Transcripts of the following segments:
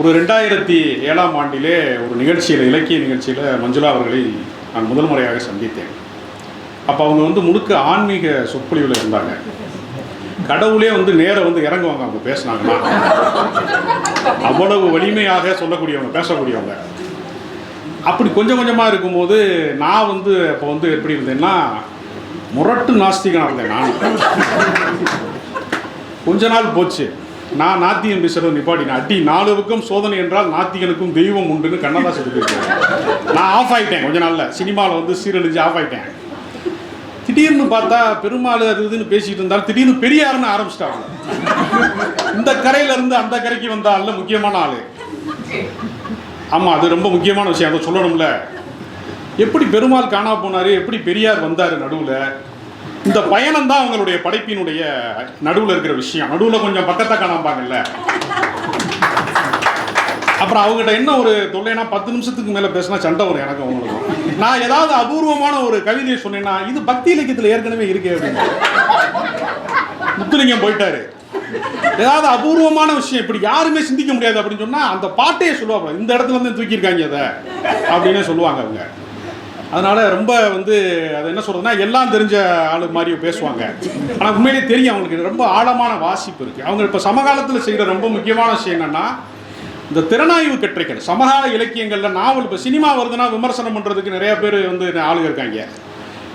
ஒரு ரெண்டாயிரத்தி ஏழாம் ஆண்டிலே ஒரு நிகழ்ச்சியில் இலக்கிய நிகழ்ச்சியில் மஞ்சுளா அவர்களை நான் முதல் முறையாக சந்தித்தேன். அப்போ அவங்க வந்து முழுக்க ஆன்மீக சொற்பொழிவில் இருந்தாங்க. கடவுளே வந்து நேரா வந்து இறங்குவாங்க அவங்க பேசினாங்கன்னா. அவ்வளவு வலிமையாக சொல்லக்கூடியவங்க பேசக்கூடியவங்க. அப்படி கொஞ்சம் கொஞ்சமாக இருக்கும்போது நான் வந்து அப்போ வந்து எப்படி இருந்தேன்னா முரட்டு நாஸ்திகனாக இருந்தேன் நான். கொஞ்ச நாள் போச்சு. நான் நாத்தியன் பேசுறது நிப்பாட்டினேன் அடி நாலுவுக்கும் சோதனை என்றால் நாத்திகனுக்கும் தெய்வம் உண்டுன்னு கண்ணதாசன் சொல்லியிருக்காரு நான் ஆஃப் ஆகிட்டேன் கொஞ்ச நாளில். சினிமாவில் வந்து சீரழிஞ்சு ஆஃப் ஆகிட்டேன் திடீர்னு பார்த்தா பெருமாள் அது இதுன்னு பேசிட்டு இருந்தாலும் திடீர்னு பெரியார்னு ஆரம்பிச்சிட்டாங்க. இந்த கரையில இருந்து அந்த கரைக்கு வந்த முக்கியமான ஆளு. ஆமா அது ரொம்ப முக்கியமான விஷயம். அதை சொல்லணும்ல. எப்படி பெருமாள் காணா போனாரு? எப்படி பெரியார் வந்தாரு நடுவில்? இந்த பயணம் தான் அவங்களுடைய படைப்பினுடைய நடுவுல இருக்கிற விஷயம். நடுவில் கொஞ்சம் பக்கத்தை காணாம்பாங்கல்ல அப்புறம் அவங்ககிட்ட என்ன ஒரு தொல்லைனா பத்து நிமிஷத்துக்கு மேலே பேசினா சண்டை வரும் எனக்கு அவங்களுக்கும். நான் ஏதாவது அபூர்வமான ஒரு கவிதையை சொன்னேன்னா இது பக்தி இலக்கியத்தில் ஏற்கனவே இருக்கே அப்படின்னு. முத்துலிங்கம் போயிட்டாரு. ஏதாவது அபூர்வமான விஷயம் இப்படி யாருமே சிந்திக்க முடியாது அப்படின்னு சொன்னா அந்த பாட்டையே சொல்லுவாங்க. இந்த இடத்துல இருந்து தூக்கியிருக்காங்க அதை அப்படின்னு சொல்லுவாங்க அவங்க. அதனால் ரொம்ப வந்து அது என்ன சொல்கிறதுனா எல்லாம் தெரிஞ்ச ஆளு மாதிரி பேசுவாங்க. ஆனால் உண்மையிலே தெரியும் அவங்களுக்கு. ரொம்ப ஆழமான வாசிப்பு இருக்குது அவங்க இப்போ சமகாலத்தில் செய்கிற ரொம்ப முக்கியமான விஷயம் என்னென்னா இந்த திறனாய்வு கட்டுரைகள் சமகால இலக்கியங்களில் நாவல் இப்போ சினிமா வருதுன்னா விமர்சனம் பண்ணுறதுக்கு நிறைய பேர் வந்து ஆளுங்க இருக்காங்க.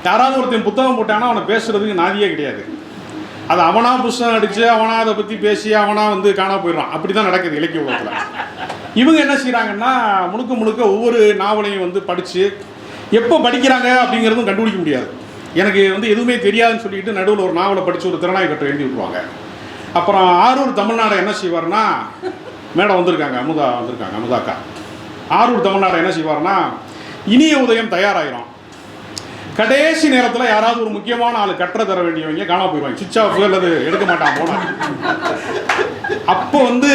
யாராவது ஒருத்தன் புத்தகம் போட்டானா அவனை பேசுறதுக்கு நாதியே கிடையாது. அது அவனா புஸ்தகம் அடிச்சு அவனா அதை பத்தி பேசி அவனா வந்து காணா போயிடுறான். அப்படிதான் நடக்குது இலக்கிய உலகத்தில். இவங்க என்ன செய்கிறாங்கன்னா முழுக்க முழுக்க ஒவ்வொரு நாவலையும் வந்து படிச்சு எப்போ படிக்கிறாங்க அப்படிங்கிறதும் கண்டுபிடிக்க முடியாது. எனக்கு வந்து எதுவுமே தெரியாதுன்னு சொல்லிட்டு நடுவில் ஒரு நாவலை படித்து ஒரு திறனாய் கட்டுரை எழுதி விட்டுருவாங்க. அப்புறம் ஆரூர் தமிழ்நாடு என்ன செய்வார்னா மேடம் வந்திருக்காங்க அமுதா வந்திருக்காங்க அமுதாக்கா. ஆரூர் தமிழ்நாடு என்ன செய்வார்னா இனிய உதயம் தயாராயிரும். கடைசி நேரத்தில் யாராவது ஒரு முக்கியமான ஆள் கற்ற தர வேண்டியவங்க காணாம போயிடுவாங்க. சுவிச் ஆஃப் அல்லது எடுக்க மாட்டான் போனாங்க அப்போ வந்து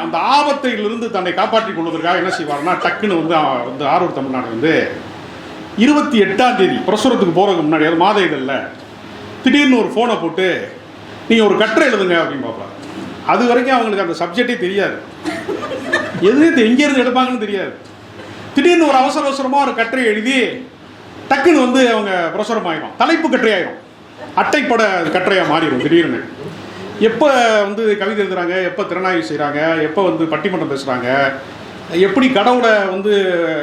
அந்த ஆபத்திலிருந்து தன்னை காப்பாற்றி கொள்வதற்காக என்ன செய்வார்னா டக்குன்னு வந்து வந்து ஆரூர் தமிழ்நாடு வந்து இருபத்தி எட்டாம் தேதி பிரசுரத்துக்கு போகிறதுக்கு முன்னாடி அது மாத இதழில் திடீர்னு ஒரு ஃபோனை போட்டு நீங்கள் ஒரு கட்டுரை எழுதுங்க அப்படின்னு பார்ப்பார். அது வரைக்கும் அவங்களுக்கு அந்த சப்ஜெக்டே தெரியாது. எது எங்கேருந்து எடுப்பாங்கன்னு தெரியாது. திடீர்னு ஒரு அவசர அவசரமாக ஒரு கட்டுரை எழுதி டக்குன்னு வந்து அவங்க பிரசுரம் ஆயிடும் தலைப்பு கட்டுரை ஆகிடும் அட்டைப்பட கட்டுரையாக மாறிடும் திடீர்னு. எப்போ வந்து கவிதை எழுதுகிறாங்க எப்போ திறனாய்வு செய்கிறாங்க எப்போ வந்து பட்டிமன்றம் பேசுகிறாங்க எப்படி கடவுளை வந்து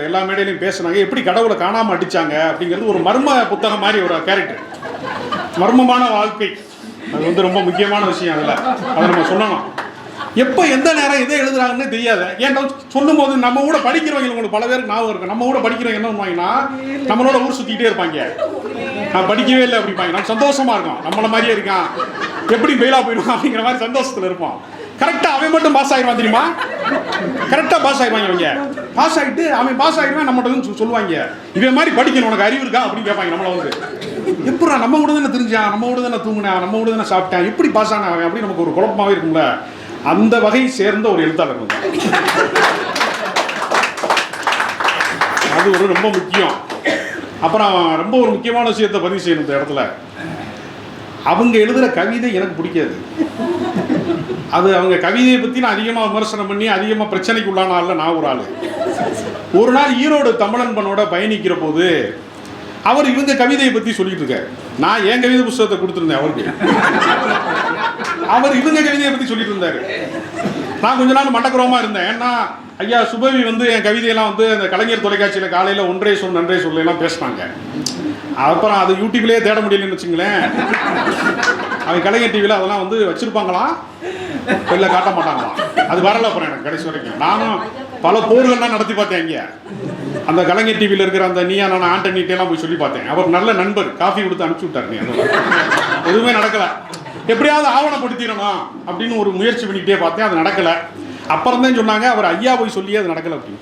எல்லா மேடையிலையும் பேசுனாங்க? எப்படி கடவுளை காணாமல் அடிச்சாங்க? அப்படிங்கிறது ஒரு மர்ம புத்தகம் மாதிரி ஒரு கேரக்டர் மர்மமான வாழ்க்கை. அது வந்து ரொம்ப முக்கியமான விஷயம் அதில். அதை நம்ம சொல்லணும். எப்போ எந்த நேரம் எதை எழுதுறாங்கன்னு தெரியாது. ஏன்னா சொல்லும் போது நம்ம கூட படிக்கிறவங்க உங்களுக்கு பல பேருக்கு ஞாபகம் இருக்கு. நம்ம கூட படிக்கிறவங்க என்ன பண்ணுவாங்கன்னா நம்மளோட ஊர் சுற்றிக்கிட்டே இருப்பாங்க. நான் படிக்கவே இல்லை அப்படிப்பாங்க நம்ம சந்தோஷமா இருக்கோம். நம்மள மாதிரியே இருக்கான். எப்படி பெயிலா போயிடுவான் அப்படிங்கிற மாதிரி சந்தோஷத்தில் இருப்போம். கரெக்டாக அவன் மட்டும் பாஸ் ஆயிடுவான் தெரியுமா? கரெக்டாக பாஸ் ஆகிடுவாங்க அவங்க பாஸ் ஆகிட்டு அவன் பாஸ் ஆகிடுவான் நம்மகிட்ட வந்து சொல்லுவாங்க. இவன் மாதிரி படிக்கணும் உனக்கு அறிவு இருக்கா அப்படின்னு கேட்பாங்க நம்மள வந்து. எப்படா நம்ம கூட தானே தெரிஞ்சான் நம்ம கூட தானே தூங்கினான் நம்ம கூட தானே சாப்பிட்டேன் எப்படி பாஸ் ஆன அவன் அப்படி நமக்கு ஒரு குழப்பமாவே இருக்கும்ல. அந்த வகை சேர்ந்த ஒரு எழுத்தாளர் வந்து. அது ஒரு ரொம்ப முக்கியம். அப்புறம் ரொம்ப ஒரு முக்கியமான விஷயத்தை பதிவு செய்யணும் இந்த இடத்துல. அவங்க எழுதுகிற கவிதை எனக்கு பிடிக்காது. அது அவங்க கவிதையை பற்றி நான் அதிகமாக விமர்சனம் பண்ணி அதிகமாக பிரச்சனைக்கு உள்ளான ஆள்ல நான் ஒரு ஆள். ஒரு நாள் ஈரோடு தமிழன்பனோட பயணிக்கிற போது அவர் இவங்க கவிதையை பற்றி சொல்லிட்டு இருக்காரு. நான் என் கவிதை புஸ்தகத்தை கொடுத்துருந்தேன் அவருக்கு. அவர் இவங்க கவிதையை பற்றி சொல்லிட்டு இருந்தாரு. நான் கொஞ்ச நாள் மண்டக்குறவமா இருந்தேன். ஏன்னா ஐயா சுபவி வந்து என் கவிதையெல்லாம் வந்து அந்த கலைஞர் தொலைக்காட்சியில் காலையில் ஒன்றே சொல் நன்றே சொல்ல எல்லாம் பேசினாங்க. அப்புறம் அது யூடியூப்லேயே தேட முடியலன்னு வச்சுங்களேன். அவங்க கலைஞர் டிவியில் அதெல்லாம் வந்து வச்சுருப்பாங்களா? வெளில காட்ட மாட்டாங்களாம் அது வரல அப்புறம் எனக்கு கடைசி வரைக்கும். நானும் பல போர்கள்லாம் நடத்தி பார்த்தேன் இங்கே. அந்த கலைஞர் டிவியில் இருக்கிற அந்த நீயா நான் ஆண்டனிட்டெல்லாம் போய் சொல்லி பார்த்தேன். அவர் நல்ல நண்பர். காஃபி கொடுத்து அனுப்பிச்சி விட்டார் நீ எதுவுமே நடக்கலை. எப்படியாவது ஆவணப்படுத்திடணும்? அப்படின்னு ஒரு முயற்சி பண்ணிக்கிட்டே பார்த்தேன். அது நடக்கலை. அப்புறம் தான் சொன்னாங்க அவர் ஐயா போய் சொல்லி அது நடக்கலை அப்படின்னு.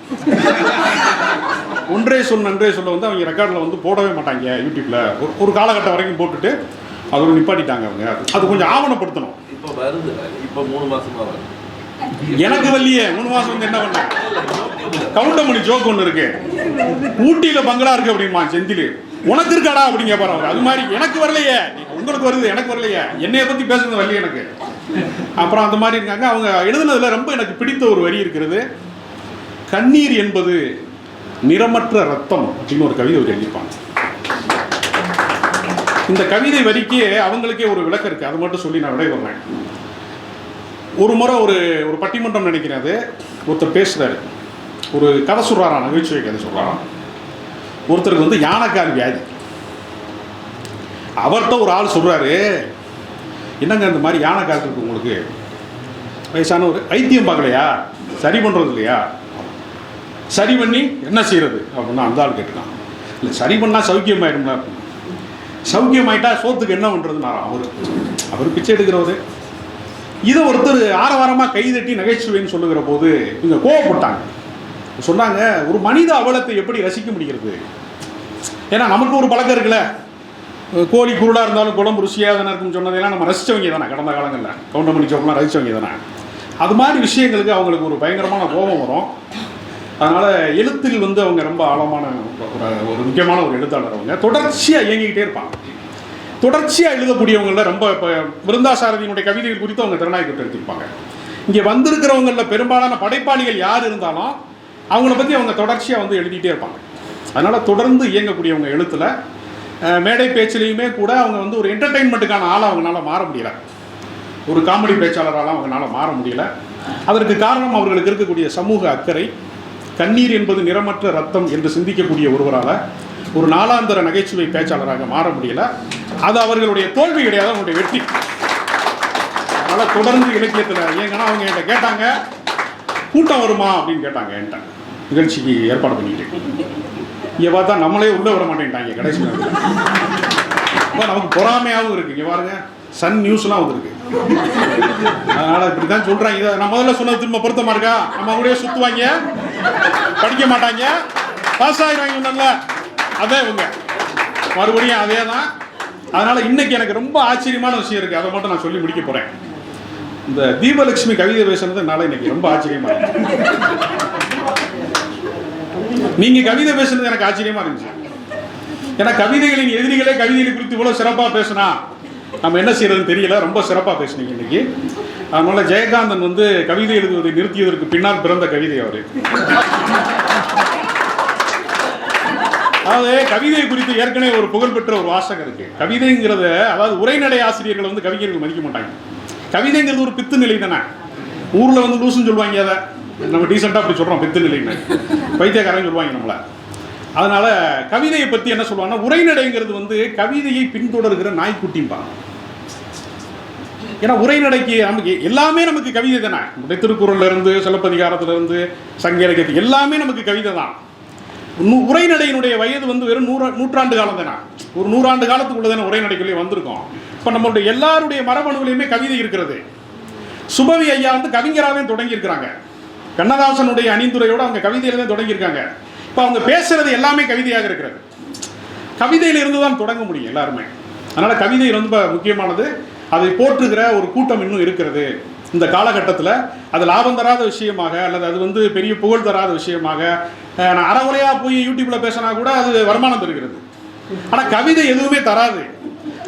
ஒன்றே சொல் நன்றே சொல்ல வந்து அவங்க ரெக்கார்டில் வந்து போடவே மாட்டாங்க யூடியூப்பில் ஒரு ஒரு காலகட்டம் வரைக்கும் போட்டுட்டு அதோட நிப்பாட்டிட்டாங்க அவங்க. அது கொஞ்சம் ஆவணப்படுத்தணும். இப்போ வருது. இப்போ மூணு மாசமா வருது. எனக்கு வரலையே. மூணு மாசம் வந்து என்ன பண்ண? கவுண்டமணி ஜோக் ஒன்று இருக்கு. ஊட்டியில பங்களா இருக்கு அப்படிமா செந்தில். உனக்கு இருக்காடா அப்படிங்க கேட்பாரு அவர். அது மாதிரி எனக்கு வரலையே. உங்களுக்கு வருது எனக்கு வரலையே. என்னைய பத்தி பேசுறது வரலையே எனக்கு. அப்புறம் அந்த மாதிரி இருக்காங்க. அவங்க எழுதுனதுல ரொம்ப எனக்கு பிடித்த ஒரு வரி இருக்கிறது. கண்ணீர் என்பது நிறமற்ற ரத்தம் அப்படின்னு ஒரு கவிதை ஒரு எழுதியிருப்பாங்க. இந்த கவிதை வரிக்கு அவங்களுக்கே ஒரு விளக்கம் இருக்குது அது மட்டும் சொல்லி நான் விடைபெறேன் ஒரு முறை ஒரு ஒரு பட்டிமன்றம் நினைக்கிறேன் அது. ஒருத்தர் பேசுகிறாரு ஒரு கதை சொல்கிறாரா நகைச்சுவை கதை சொல்கிறாராம் ஒருத்தருக்கு வந்து யானைக்கால் வியாதி. அவர்கிட்ட ஒரு ஆள் சொல்கிறாரு என்னங்க இந்த மாதிரி யானைக்கால் இருக்கு உங்களுக்கு? வயசான ஒரு வைத்தியம் பார்க்கலையா? சரி பண்ணுறது இல்லையா? சரி பண்ணி என்ன செய்கிறது அப்படின்னு அந்த ஆள் கேட்டுக்கான் இல்லை சரி பண்ணால் சௌக்கியமாயிடும்ல அப்படின்னு சௌக்கியமாயிட்டா சோத்துக்கு என்ன பண்றதுன்னா அவர் அவர் பிச்சை எடுக்கிறவர். இதை ஒருத்தர் ஆரவாரமாக கைதட்டி நகைச்சுவைன்னு சொல்லுகிற போது இவங்க கோவப்பட்டாங்க. சொன்னாங்க ஒரு மனித அவலத்தை எப்படி ரசிக்க முடிகிறது? ஏன்னா நமக்கு ஒரு பழக்கம் இருக்குல்ல. கோழி குருடாக இருந்தாலும் குழம்பு ருசியாக தானே இருக்குன்னு சொன்னதெல்லாம் நம்ம ரசித்தவங்க தானே கடந்த காலங்களில். கவுண்டமணி சோப்பெல்லாம் ரசித்தவங்க தானே. அது மாதிரி விஷயங்களுக்கு அவங்களுக்கு ஒரு பயங்கரமான கோபம் வரும். அதனால் எழுத்தில் வந்து அவங்க ரொம்ப ஆழமான ஒரு ஒரு முக்கியமான ஒரு எழுத்தாளர் அவங்க. தொடர்ச்சியாக இயங்கிக்கிட்டே இருப்பாங்க. தொடர்ச்சியாக எழுதக்கூடியவங்களில் ரொம்ப இப்போ விருந்தாசாரதியினுடைய கவிதைகள் குறித்து அவங்க திறனாய்வு எடுத்திருப்பாங்க. இங்கே வந்திருக்கிறவங்களில் பெரும்பாலான படைப்பாளிகள் யார் இருந்தாலும் அவங்கள பற்றி அவங்க தொடர்ச்சியாக வந்து எழுதிட்டே இருப்பாங்க. அதனால் தொடர்ந்து இயங்கக்கூடியவங்க எழுத்தில் மேடை பேச்சிலையுமே கூட அவங்க வந்து ஒரு என்டர்டெயின்மெண்ட்டுக்கான ஆளாக அவங்களால மாற முடியல. ஒரு காமெடி பேச்சாளரால் அவங்களால மாற முடியல. அதற்கு காரணம் அவர்களுக்கு இருக்கக்கூடிய சமூக அக்கறை கண்ணீர் என்பது நிறமற்ற ரத்தம் என்று சிந்திக்கக்கூடிய ஒருவரால் ஒரு நாளாந்தர நகைச்சுவை பேச்சாளராக மாற முடியல. அது அவர்களுடைய தோல்வி கிடையாது அவங்களுடைய வெற்றி. அதனால் தொடர்ந்து இலக்கியத்தில் ஏங்கன்னா அவங்க என்கிட்ட கேட்டாங்க கூட்டம் வருமா? அப்படின்னு கேட்டாங்க என்கிட்ட. நிகழ்ச்சிக்கு ஏற்பாடு பண்ணிக்கிட்டு இங்கே பார்த்தா நம்மளே உள்ளே விட மாட்டேன்ட்டாங்க கடைசி அப்போ நமக்கு பொறாமையாகவும் இருக்குது இங்கே பாருங்க சன் நியூஸ்லாம் வந்துருக்கு அதனால் இப்படி தான் சொல்கிறாங்க இதை நான் முதல்ல சொன்னது திரும்ப பொருத்தமாக இருக்கா? நம்ம அவங்களே சுற்றுவாங்க படிக்க மாட்டாங்க. பாஸ் ஆகிடுவாங்க அதே இவங்க. மறுபடியும் அதே தான் அதனால் இன்னைக்கு எனக்கு ரொம்ப ஆச்சரியமான விஷயம் இருக்குது அதை மட்டும் நான் சொல்லி முடிக்க போகிறேன் இந்த தீபலட்சுமி கவிதை பேசுனது இன்னைக்கு ரொம்ப ஆச்சரியமா இருக்கு. நீங்க கவிதை பேசுனது எனக்கு ஆச்சரியமா இருந்துச்சு. ஏன்னா கவிதைகளின் எதிரிகளே கவிதைகளை குறித்து இவ்வளவு சிறப்பா பேசினா நம்ம என்ன செய்யறதுன்னு தெரியல. ரொம்ப சிறப்பாக பேசுனீங்க இன்னைக்கு. அதனால ஜெயகாந்தன் வந்து கவிதை எழுதுவதை நிறுத்தியதற்கு பின்னால் பிறந்த கவிதை அவர். அதாவது கவிதை குறித்து ஏற்கனவே ஒரு புகழ்பெற்ற ஒரு வாசகம் இருக்கு. கவிதைங்கிறத அதாவது உரைநடை ஆசிரியர்கள் வந்து கவிஞர்கள் மதிக்க மாட்டாங்க. கவிதைங்கிறது ஒரு பித்து நிலை தானே. ஊரில் வந்து லூசுன்னு சொல்லுவாங்க அதை. நம்ம டீசெண்டாக அப்படி சொல்கிறோம் பித்து நிலைன்னு. பைத்தியக்காரன் சொல்லுவாங்க நம்மளை. அதனால் கவிதையை பற்றி என்ன சொல்லுவாங்கன்னா உரைநடைங்கிறது வந்து கவிதையை பின்தொடர்கிற நாய்க்குட்டிம்பாங்க. ஏன்னா உரைநடைக்கு நமக்கு எல்லாமே நமக்கு கவிதை தானே. நம்முடைய திருக்குறள்ல இருந்து சிலப்பதிகாரத்துல இருந்து சங்க இலக்கியத்து எல்லாமே நமக்கு கவிதை தான். உரைநடையினுடைய வயது வந்து வெறும் நூறு நூற்றாண்டு காலம் தானே. ஒரு நூறாண்டு காலத்துக்குள்ள தானே உரைநடைக்குள்ளே வந்திருக்கோம். இப்போ நம்மளுடைய எல்லாருடைய மரபணுவிலையுமே கவிதை இருக்கிறது. சுபவி ஐயா வந்து கவிஞராகவே தொடங்கியிருக்கிறாங்க. கண்ணதாசனுடைய அணிந்துரையோட அவங்க கவிதையில தான் தொடங்கியிருக்காங்க. இப்போ அவங்க பேசுறது எல்லாமே கவிதையாக இருக்கிறது. கவிதையிலிருந்து தான் தொடங்க முடியும் எல்லாருமே. அதனால கவிதை ரொம்ப முக்கியமானது. அதை போற்றுகிற ஒரு கூட்டம் இன்னும் இருக்கிறது. இந்த காலகட்டத்தில் அது லாபம் தராத விஷயமாக அல்லது அது வந்து பெரிய புகழ் தராத விஷயமாக நான் அறகுறையா போய் யூடியூப்பில் பேசினா கூட அது வருமானம் தருகிறது ஆனால் கவிதை எதுவுமே தராது.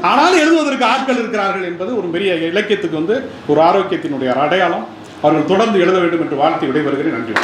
ஆனாலும் எழுதுவதற்கு ஆட்கள் இருக்கிறார்கள் என்பது ஒரு பெரிய இலக்கியத்துக்கு வந்து ஒரு ஆரோக்கியத்தினுடைய அடையாளம். அவர்கள் தொடர்ந்து எழுத வேண்டும் என்று வாழ்த்து விடைபெறுகிறேன். நன்றி.